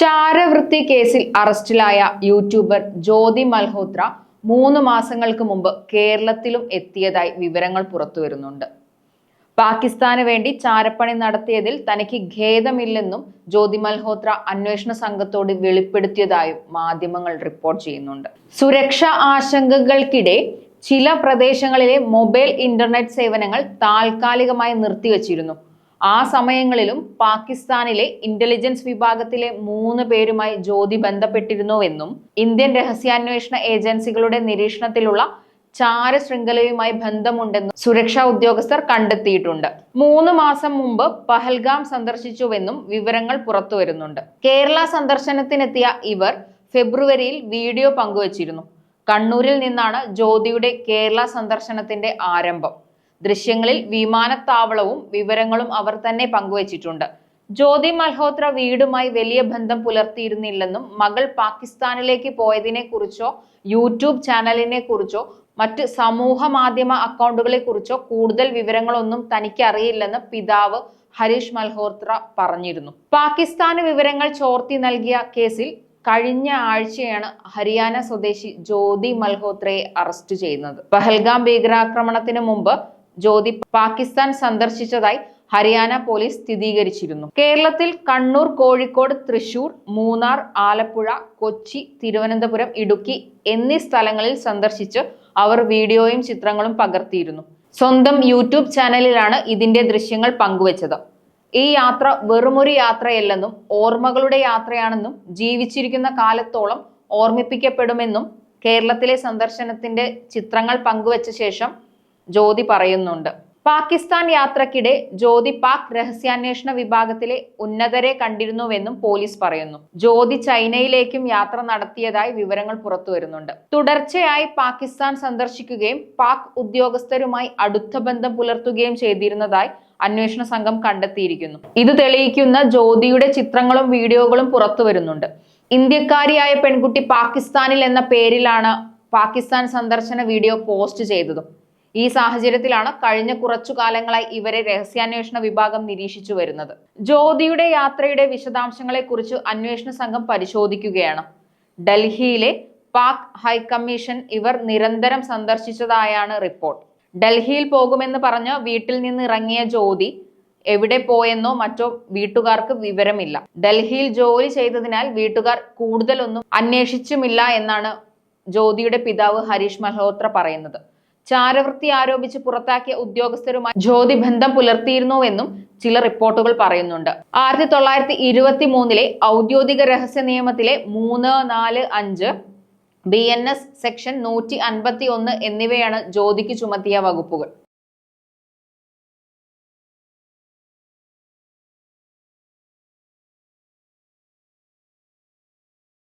ചാരവൃത്തി കേസിൽ അറസ്റ്റിലായ യൂട്യൂബർ ജ്യോതി മൽഹോത്ര മൂന്ന് മാസങ്ങൾക്ക് മുമ്പ് കേരളത്തിലും എത്തിയതായി വിവരങ്ങൾ പുറത്തു വരുന്നുണ്ട്. പാകിസ്ഥാന് വേണ്ടി ചാരപ്പണി നടത്തിയതിൽ തനിക്ക് ഖേദമില്ലെന്നും ജ്യോതി മൽഹോത്ര അന്വേഷണ സംഘത്തോട് വെളിപ്പെടുത്തിയതായും മാധ്യമങ്ങൾ റിപ്പോർട്ട് ചെയ്യുന്നുണ്ട്. സുരക്ഷാ ആശങ്കകൾക്കിടെ ചില പ്രദേശങ്ങളിലെ മൊബൈൽ ഇന്റർനെറ്റ് സേവനങ്ങൾ താൽക്കാലികമായി നിർത്തിവച്ചിരുന്നു. ആ സമയങ്ങളിലും പാകിസ്ഥാനിലെ ഇന്റലിജൻസ് വിഭാഗത്തിലെ മൂന്ന് പേരുമായി ജ്യോതി ബന്ധപ്പെട്ടിരുന്നുവെന്നും ഇന്ത്യൻ രഹസ്യാന്വേഷണ ഏജൻസികളുടെ നിരീക്ഷണത്തിലുള്ള ചാര ശൃംഖലയുമായി ബന്ധമുണ്ടെന്നും സുരക്ഷാ ഉദ്യോഗസ്ഥർ കണ്ടെത്തിയിട്ടുണ്ട്. മൂന്ന് മാസം മുമ്പ് പഹൽഗാം സന്ദർശിച്ചുവെന്നും വിവരങ്ങൾ പുറത്തുവരുന്നുണ്ട്. കേരള സന്ദർശനത്തിനെത്തിയ ഇവർ ഫെബ്രുവരിയിൽ വീഡിയോ പങ്കുവച്ചിരുന്നു. കണ്ണൂരിൽ നിന്നാണ് ജ്യോതിയുടെ കേരള സന്ദർശനത്തിന്റെ ആരംഭം. ദൃശ്യങ്ങളിൽ വിമാനത്താവളവും വിവരങ്ങളും അവർ തന്നെ പങ്കുവച്ചിട്ടുണ്ട്. ജ്യോതി മൽഹോത്ര വീടുമായി വലിയ ബന്ധം പുലർത്തിയിരുന്നില്ലെന്നും മകൾ പാകിസ്ഥാനിലേക്ക് പോയതിനെ കുറിച്ചോ യൂട്യൂബ് ചാനലിനെ കുറിച്ചോ മറ്റ് സമൂഹ മാധ്യമ അക്കൗണ്ടുകളെ കുറിച്ചോ കൂടുതൽ വിവരങ്ങളൊന്നും തനിക്ക് അറിയില്ലെന്ന് പിതാവ് ഹരീഷ് മൽഹോത്ര പറഞ്ഞിരുന്നു. പാകിസ്ഥാന് വിവരങ്ങൾ ചോർത്തി നൽകിയ കേസിൽ കഴിഞ്ഞ ആഴ്ചയാണ് ഹരിയാന സ്വദേശി ജ്യോതി മൽഹോത്രയെ അറസ്റ്റ് ചെയ്യുന്നത്. പഹൽഗാം ഭീകരാക്രമണത്തിന് മുമ്പ് ജ്യോതി പാകിസ്ഥാൻ സന്ദർശിച്ചതായി ഹരിയാന പോലീസ് സ്ഥിരീകരിച്ചിരുന്നു. കേരളത്തിൽ കണ്ണൂർ കോഴിക്കോട് തൃശൂർ മൂന്നാർ ആലപ്പുഴ കൊച്ചി തിരുവനന്തപുരം ഇടുക്കി എന്നീ സ്ഥലങ്ങളിൽ സന്ദർശിച്ച് അവർ വീഡിയോയും ചിത്രങ്ങളും പകർത്തിയിരുന്നു. സ്വന്തം യൂട്യൂബ് ചാനലിലാണ് ഇതിന്റെ ദൃശ്യങ്ങൾ പങ്കുവച്ചത്. ഈ യാത്ര വെറുമൊരു യാത്രയല്ലെന്നും ഓർമ്മകളുടെ യാത്രയാണെന്നും ജീവിച്ചിരിക്കുന്ന കാലത്തോളം ഓർമ്മിപ്പിക്കപ്പെടുമെന്നും കേരളത്തിലെ സന്ദർശനത്തിന്റെ ചിത്രങ്ങൾ പങ്കുവച്ച ശേഷം ജ്യോതി പറയുന്നുണ്ട്. പാകിസ്ഥാൻ യാത്രക്കിടെ ജ്യോതി പാക് രഹസ്യാന്വേഷണ വിഭാഗത്തിലെ ഉന്നതരെ കണ്ടിരുന്നുവെന്നും പോലീസ് പറയുന്നു. ജ്യോതി ചൈനയിലേക്കും യാത്ര നടത്തിയതായി വിവരങ്ങൾ പുറത്തു വരുന്നുണ്ട്. തുടർച്ചയായി പാകിസ്ഥാൻ സന്ദർശിക്കുകയും പാക് ഉദ്യോഗസ്ഥരുമായി അടുത്ത ബന്ധം പുലർത്തുകയും ചെയ്തിരുന്നതായി അന്വേഷണ സംഘം കണ്ടെത്തിയിരിക്കുന്നു. ഇത് തെളിയിക്കുന്ന ജ്യോതിയുടെ ചിത്രങ്ങളും വീഡിയോകളും പുറത്തു വരുന്നുണ്ട്. ഇന്ത്യക്കാരിയായ പെൺകുട്ടി പാകിസ്ഥാനിൽ എന്ന പേരിലാണ് പാകിസ്ഥാൻ സന്ദർശന വീഡിയോ പോസ്റ്റ് ചെയ്തതും. ഈ സാഹചര്യത്തിലാണ് കഴിഞ്ഞ കുറച്ചു കാലങ്ങളായി ഇവരെ രഹസ്യാന്വേഷണ വിഭാഗം നിരീക്ഷിച്ചു വരുന്നത്. ജ്യോതിയുടെ യാത്രയുടെ വിശദാംശങ്ങളെക്കുറിച്ച് അന്വേഷണ സംഘം പരിശോധിക്കുകയാണ്. ഡൽഹിയിലെ പാക് ഹൈക്കമ്മീഷൻ ഇവർ നിരന്തരം സന്ദർശിച്ചതായാണ് റിപ്പോർട്ട്. ഡൽഹിയിൽ പോകുമെന്ന് പറഞ്ഞ് വീട്ടിൽ നിന്ന് ഇറങ്ങിയ ജ്യോതി എവിടെ പോയെന്നോ മറ്റോ വീട്ടുകാർക്ക് വിവരമില്ല. ഡൽഹിയിൽ ജോലി ചെയ്തതിനാൽ വീട്ടുകാർ കൂടുതലൊന്നും അന്വേഷിച്ചുമില്ല എന്നാണ് ജ്യോതിയുടെ പിതാവ് ഹരീഷ് മൽഹോത്ര പറയുന്നത്. ചാരവൃത്തി ആരോപിച്ച് പുറത്താക്കിയ ഉദ്യോഗസ്ഥരുമായി ജ്യോതി ബന്ധം പുലർത്തിയിരുന്നുവെന്നും ചില റിപ്പോർട്ടുകൾ പറയുന്നുണ്ട്. ആയിരത്തി തൊള്ളായിരത്തി ഇരുപത്തി മൂന്നിലെ ഔദ്യോഗിക രഹസ്യ നിയമത്തിലെ മൂന്ന് നാല് അഞ്ച് ബി എൻ എസ് സെക്ഷൻ നൂറ്റി അൻപത്തി ഒന്ന് എന്നിവയാണ് ജ്യോതിക്ക് ചുമത്തിയ വകുപ്പുകൾ.